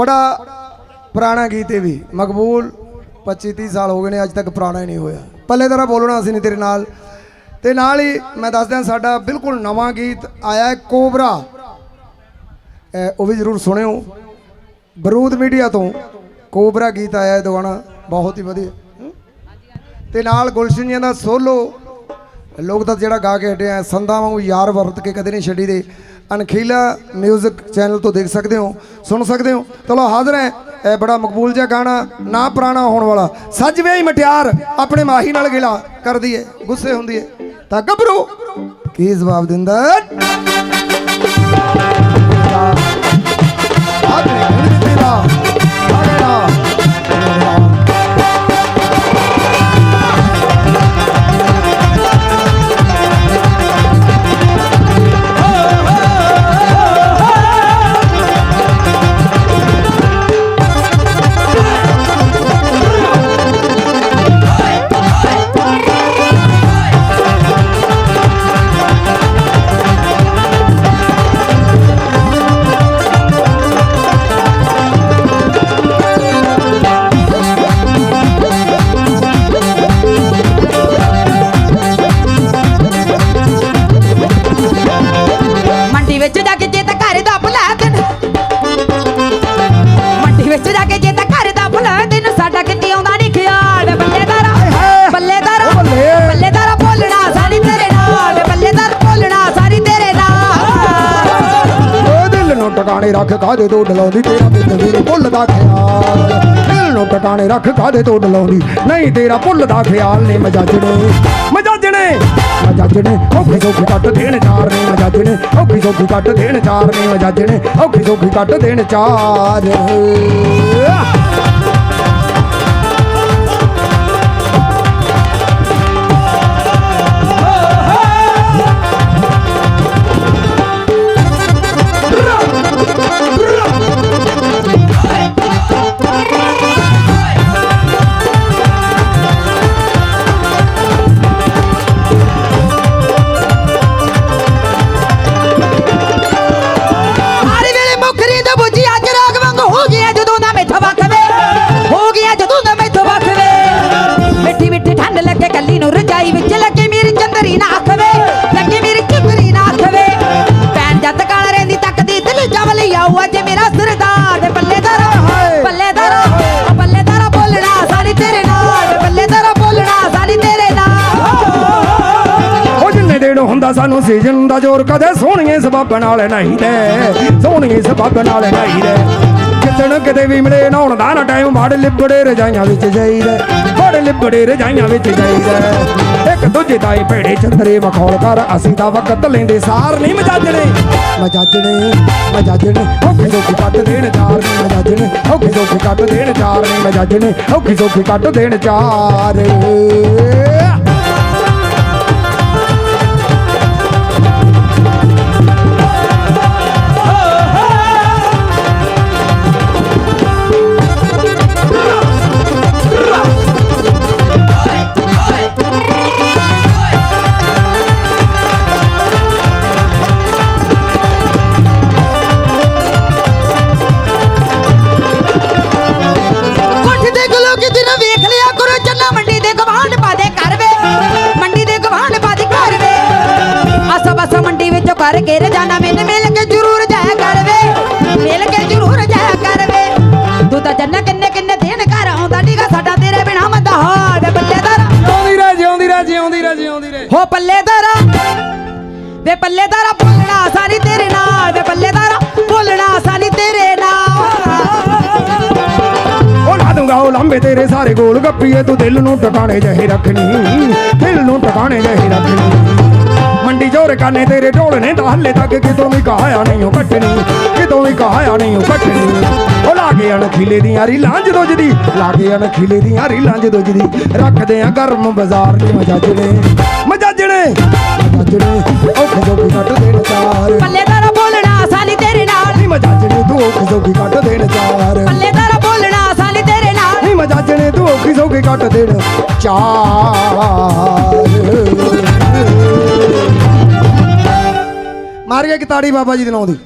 ਬੜਾ ਪੁਰਾਣਾ ਗੀਤ ਇਹ ਵੀ। ਮਕਬੂਲ 25 30 ਸਾਲ ਹੋ ਗਏ ਨੇ, ਅੱਜ ਤੱਕ ਪੁਰਾਣਾ ਹੀ ਨਹੀਂ ਹੋਇਆ। ਪੱਲੇ ਤਰ੍ਹਾਂ ਬੋਲਣਾ ਅਸੀਂ ਨਹੀਂ ਤੇਰੇ ਨਾਲ। ਤੇ ਨਾਲ ਹੀ ਮੈਂ ਦੱਸ ਦਿਆਂ ਸਾਡਾ ਬਿਲਕੁਲ ਨਵਾਂ ਗੀਤ ਆਇਆ ਹੈ, ਕੋਬਰਾ। ਉਹ ਵੀ ਜ਼ਰੂਰ ਸੁਣਿਓ। ਬਰੂਦ ਮੀਡੀਆ ਤੋਂ ਕੋਬਰਾ ਗੀਤ ਆਇਆ ਹੈ ਦੁਆਣਾ। ਬਹੁਤ ਹੀ ਵਧੀਆ। ਹਮ? ਤੇ ਨਾਲ ਗੁਲਸ਼ਨ ਜੀ ਦਾ ਸੋਲੋ ਲੋਕ ਤਾਂ ਜਿਹੜਾ ਗਾ ਕੇ ਹਟਿਆ ਸੰਦਾਂ ਵਾਂਗੂ ਯਾਰ ਵਰਤ ਕੇ ਕਦੇ ਨਹੀਂ ਛੱਡੀ ਦੇ ਅਨਖੀਲਾ 뮤직 ਚੈਨਲ ਤੋਂ ਦੇਖ ਸਕਦੇ ਹੋ, ਸੁਣ ਸਕਦੇ ਹੋ। ਚਲੋ ਹਾਜ਼ਰ ਹੈ, ਇਹ ਬੜਾ ਮਕਬੂਲ ਜਿਹਾ ਗਾਣਾ, ਨਾ ਪੁਰਾਣਾ ਹੋਣ ਵਾਲਾ। ਸੱਜ ਵੇ ਮਟਿਆਰ ਆਪਣੇ ਮਾਹੀ ਨਾਲ ਗਿਲਾ ਕਰਦੀ ਏ, ਗੁੱਸੇ ਹੁੰਦੀ ਏ। ਤਾਂ ਗੱਭਰੂ, ਕੀ ਜਵਾਬ ਦਿੰਦਾ? ਦਿਲ ਨੂੰ ਰੱਖ ਕਾਦੇ ਤੋਂ ਡਲਾਉਂਦੀ? ਤੇਰਾ ਬਿੰਦ ਵੀਰ ਭੁੱਲਦਾ ਖਿਆਲ। ਦਿਲ ਨੂੰ ਟਿਕਾਣੇ ਰੱਖ ਕਾਦੇ ਤੋਂ ਡਲਾਉਂਦੀ? ਨਹੀਂ, ਤੇਰਾ ਭੁੱਲਦਾ ਖਿਆਲ ਨੇ ਮਜਾਜਣੇ ਮਜਾਜਣੇ ਮਜਾਜਣੇ ਔਖੀ ਸੌਖੀ ਕੱਟ ਦੇਣ ਚਾਰ ਨੇ ਮਜਾਜਣੇ ਔਖੀ ਸੌਖੀ ਕੱਟ ਦੇਣ ਚਾਰ ਨੇ ਮਜਾਜਣੇ ਔਖੀ ਸੌਖੀ ਕੱਟ ਦੇਣ ਚਾਰ। ਦਿਨ ਸਾਨੂੰ ਸੀਜ਼ਨ ਦਾ ਜ਼ੋਰ ਕਦੇ ਸੋਹਣੀਏ ਸਬੱਬ ਨਾਲ ਨਹੀਂ ਦੇ ਸੋਹਣੀਏ ਸਬੱਬ ਨਾਲ ਨਹੀਂ ਦੇ। ਜਿੱਦਣ ਕਿਤੇ ਵੀ ਮਿਲੇ ਨਹਾਉਣ ਦਾ ਨਾ ਟਾਈਮ ਮਾੜੇ ਲਿਬੜੇ ਰਜਾਈਆਂ ਵਿੱਚ ਜਾਈਦਾ, ਮਾੜੇ ਲਿਬੜੇ ਰਜਾਈਆਂ ਵਿੱਚ ਜਾਈਦਾ। ਇੱਕ ਦੂਜੇ ਦਾ ਹੀ ਭੇੜੇ ਚੰਦਰੇ ਮਖੌਲ ਕਰ, ਅਸੀਂ ਤਾਂ ਵਕਤ ਲੈਂਦੇ ਸਾਰ ਨਹੀਂ ਮਜਾਜਣੇ। ਮਜਾਜਣੇ ਮਜਾਜਣੇ, ਔਖੇ ਸੌਖੀ ਕੱਟ ਦੇਣ ਚਾਰ ਨੇ ਮਜਾਜਣੇ, ਔਖੀ ਸੌਖੀ ਕੱਟ ਦੇਣ ਚਾਰ ਨੇ ਮਜਾਜਣੇ, ਔਖੀ ਸੌਖੀ ਕੱਟ ਦੇਣ ਚਾਰ। ਕਰ ਕੇ ਰਜਾਨਾ ਮੈਨ ਮਿਲ ਕੇ ਜ਼ਰੂਰ ਜਾਇਆ ਕਰ ਵੇ ਮਿਲ ਕੇ ਜ਼ਰੂਰ ਜਾਇਆ ਕਰ ਵੇ ਤੂੰ ਤਾਂ ਜੰਨਾ ਕਿੰਨੇ ਕਿੰਨੇ ਦਿਨ ਘਰ ਆਉਂਦਾ ਨੀਗਾ ਸਾਡਾ ਤੇਰੇ ਬਿਨਾ ਮੰਦਾ ਹਾਲ ਵੇ ਪੱਲੇਦਾਰਾ ਜਿਉਂਦੀ ਰਹਿ ਜਿਉਂਦੀ ਰਹਿ ਜਿਉਂਦੀ ਰਹਿ ਜਿਉਂਦੀ ਰਹਿ। ਹੋ ਪੱਲੇਦਾਰਾ ਵੇ ਪੱਲੇਦਾਰਾ ਬੋਲਣਾ ਸਾਰੀ ਤੇਰੇ ਨਾਲ। ਵੇ ਪੱਲੇਦਾਰਾ ਬੋਲਣਾ ਸਾਰੀ ਤੇਰੇ ਨਾਲ। ਉਹ ਲਾ ਦੂੰਗਾ ਉਹ ਲੰਬੇ ਤੇਰੇ ਸਾਰੇ ਗੋਲ ਗੱਪੀਏ। ਤੂੰ ਦਿਲ ਨੂੰ ਟਿਕਾਣੇ ਜਹੇ ਰੱਖਣੀ। ਦਿਲ ਨੂੰ ਟਿਕਾਣੇ ਜਹੇ ਰੱਖਣੀ। ਮੰਡੀ ਜੋਰ ਕਾਨੇ ਤੇਰੇ ਢੋਲਣੇ ਤਾਂ ਹੱਲੇ ਤੱਕ ਕਿਤੋਂ ਵੀ ਕਹਾਇਆ ਨਹੀਂ ਉਹ ਕੱਟਣੀ ਕਿਤੋਂ ਵੀ ਕਹਾਇਆ ਨਹੀਂ ਉਹ ਕੱਟਣੀ। ਉਹ ਲਾਗੇ ਅਣਖੀਲੇ ਦੀਆਂ ਰੀਲਾਂ ਜਦੋਂ ਜਦੀ ਲਾਗੇ ਅਣਖੀਲੇ ਦੀਆਂ ਰੀਲਾਂ ਜਦੋਂ ਜਦੀ ਰੱਖਦੇ ਆ ਗਰਮ ਬਾਜ਼ਾਰ ਨੇ ਮਜਾਜਣੇ ਮਜਾਜਣੇ ਮਜਾਜਣੇ ਔਖੇ ਜੋ ਵੀ ਕੱਟ ਦੇਣ ਚਾਰ। ਪੱਲੇਦਾਰਾ ਬੋਲਣਾ ਸਾਲੀ ਤੇਰੇ ਨਾਲ। ਨਹੀਂ ਮਜਾਜਣੇ ਤੂੰ ਔਖੇ ਜੋ ਵੀ ਕੱਟ ਦੇਣ ਚਾਰ। ਪੱਲੇਦਾਰਾ ਬੋਲਣਾ ਸਾਲੀ ਤੇਰੇ ਨਾਲ। ਨਹੀਂ ਮਜਾਜਣੇ ਤੂੰ ਔਖੀ ਸੌਖੀ ਕੱਟ ਦੇਣ ਚਾਰ। ਮਾਰ ਗਿਆ ਕਿ ਤਾੜੀ ਬਾਬਾ ਜੀ ਦੇ ਨਾਂ ਦੀ।